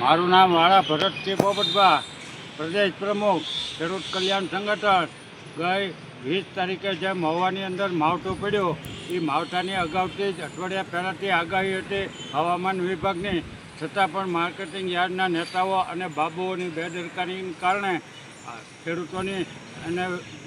મારું નામ વાળા ભરતસિંહ પોપટભા પ્રદેશ પ્રમુખ, ખેડૂત કલ્યાણ સંગઠન. ગઈ વીસ તારીખે જે મહુવાની અંદર માવઠું પડ્યું, એ માવઠાની અગાઉથી જ અઠવાડિયા પહેલાંથી આગાહી હતી હવામાન વિભાગની. છતાં પણ માર્કેટિંગ યાર્ડના નેતાઓ અને બાબુઓની બેદરકારીને કારણે ખેડૂતોની અને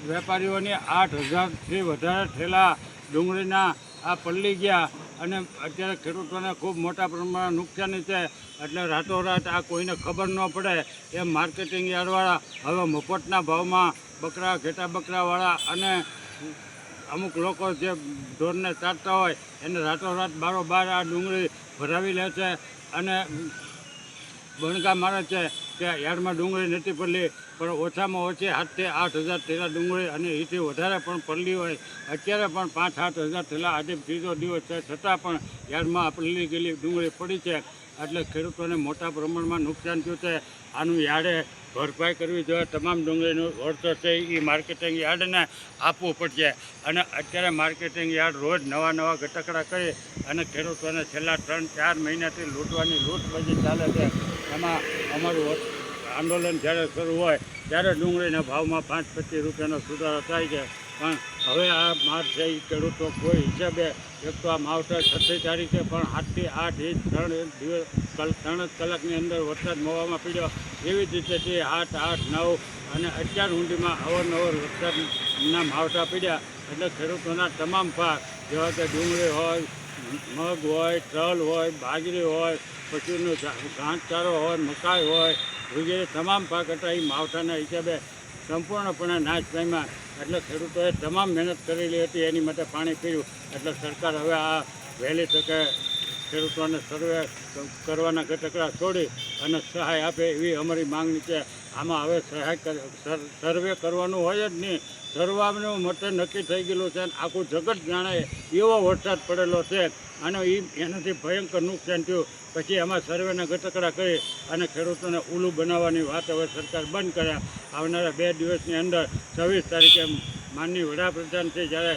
વેપારીઓની આઠ હજારથી વધારે થેલા ડુંગળીના આ પલ્લી ગયા. અને અત્યારે ખેડૂતોને ખૂબ મોટા પ્રમાણમાં નુકસાની છે. એટલે રાતોરાત આ કોઈને ખબર ન પડે એ માર્કેટિંગ યાર્ડવાળા હવે મફતના ભાવમાં બકરા, ઘેટા બકરાવાળા અને અમુક લોકો જે ઢોરને ચાટતા હોય એને રાતોરાત બારોબાર આ ડુંગળી ભરાવી લે છે. અને બણગા મારે છે કે યાર્ડમાં ડુંગળી નથી પડલી પણ ઓછામાં ઓછી આઠથી આઠ હજાર થેલા ડુંગળી અને એથી વધારે પણ પડલી હોય. અત્યારે પણ પાંચ આઠ હજાર થેલા આજે ત્રીજો દિવસ છે. છતાં પણ યાર્ડમાં પડલી ગયેલી ડુંગળી પડી છે. એટલે ખેડૂતોને મોટા પ્રમાણમાં નુકસાન થયું છે. આનું યાર્ડે ભરપાઈ કરવી જોઈએ. તમામ ડુંગળીનું વળતર છે એ માર્કેટિંગ યાર્ડને આપવું પડશે. અને અત્યારે માર્કેટિંગ યાર્ડ રોજ નવા નવા ગટકડા કરી અને ખેડૂતોને છેલ્લા ત્રણ ચાર મહિનાથી લૂંટવાની લૂંટબાજી ચાલે છે. એમાં અમારું આંદોલન જ્યારે શરૂ હોય, ત્યારે ડુંગળીના ભાવમાં પાંચ પચીસ રૂપિયાનો સુધારો થાય છે. પણ હવે આ માર છે એ ખેડૂતો કોઈ હિસાબે એક તો આ માવઠા છઠ્ઠી તારીખે, પણ આઠથી આઠ ઇંચ ત્રણ દિવસ ત્રણ જ કલાકની અંદર વરસાદ મોવામાં પડ્યો. એવી જ રીતે તે આઠ આઠ, નવ અને અત્યાર ઊંડીમાં અવારનવાર વરસાદના માવઠા પીડ્યા. એટલે ખેડૂતોના તમામ પાક, જેવા કે ડુંગળી હોય મગ હોય, તલ હોય, બાજરી હોય, પશુનો ઘાસચારો હોય, મકાઈ હોય, વગેરે તમામ પાક હતા એ માવઠાના હિસાબે સંપૂર્ણપણે નાશ પામ્યા. એટલે ખેડૂતોએ તમામ મહેનત કરેલી હતી, એની માટે પાણી પીયું એટલે સરકાર હવે આ વહેલી તકે ખેડૂતોને સર્વે કરવાના ઘટકડા છોડી અને સહાય આપે એવી અમારી માંગણી છે. આમાં હવે સહાય સર્વે કરવાનું હોય જ નહીં. સર્વાનું મતે નક્કી થઈ ગયેલું છે અને આખું જગત જાણે એવો વરસાદ પડેલો છે અને એ એનાથી ભયંકર નુકસાન થયું. પછી એમાં સર્વેના ઘટકડા કરી અને ખેડૂતોને ઉલું બનાવવાની વાત હવે સરકાર બંધ કર્યા. આવનારા બે દિવસની અંદર છવ્વીસ તારીખે માનની વડાપ્રધાનથી જ્યારે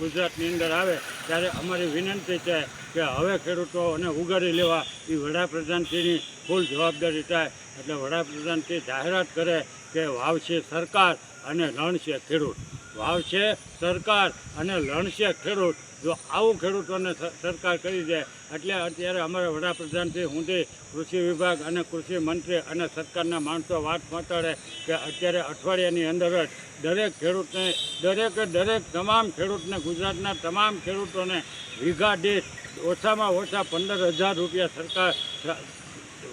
ગુજરાતની અંદર આવે, ત્યારે અમારી વિનંતી છે કે હવે ખેડૂતોને ઉગાડી લેવા એ વડાપ્રધાનશ્રીની ફૂલ જવાબદારી થાય. એટલે વડાપ્રધાનશ્રી જાહેરાત કરે કે વાવશે સરકાર અને રણશે ખેડૂત. વાવશે સરકાર અને લણશે ખેડૂત. જો આવું ખેડૂતોને સરકાર કરી દે, એટલે અત્યારે અમારા વડાપ્રધાનથી સુધી કૃષિ વિભાગ અને કૃષિ મંત્રી અને સરકારના માણસો વાત પહોંચાડે કે અત્યારે અઠવાડિયાની અંદર જ દરેક ખેડૂતને, દરેકે દરેક તમામ ખેડૂતને, ગુજરાતના તમામ ખેડૂતોને વીઘા દીઠ ઓછામાં ઓછા પંદર હજાર રૂપિયા સરકાર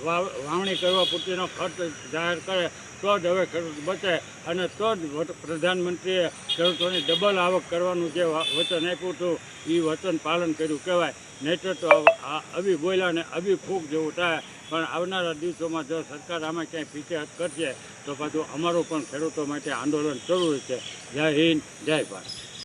વાવણી કરવા પૂરતીનો ખર્ચ જાહેર કરે, તો જ હવે ખેડૂત બચે અને તો જ પ્રધાનમંત્રીએ ખેડૂતોની ડબલ આવક કરવાનું જે વચન આપ્યું હતું એ વચન પાલન કર્યું કહેવાય. નહીંતર તો આવી બોલ્યાને અભી ફૂક જેવું થાય. પણ આવનારા દિવસોમાં જો સરકાર આમાં ક્યાંય પીછે કરશે, તો પાછું અમારું પણ ખેડૂતો માટે આંદોલન શરૂ છે. જય હિન્દ, જય ભારત.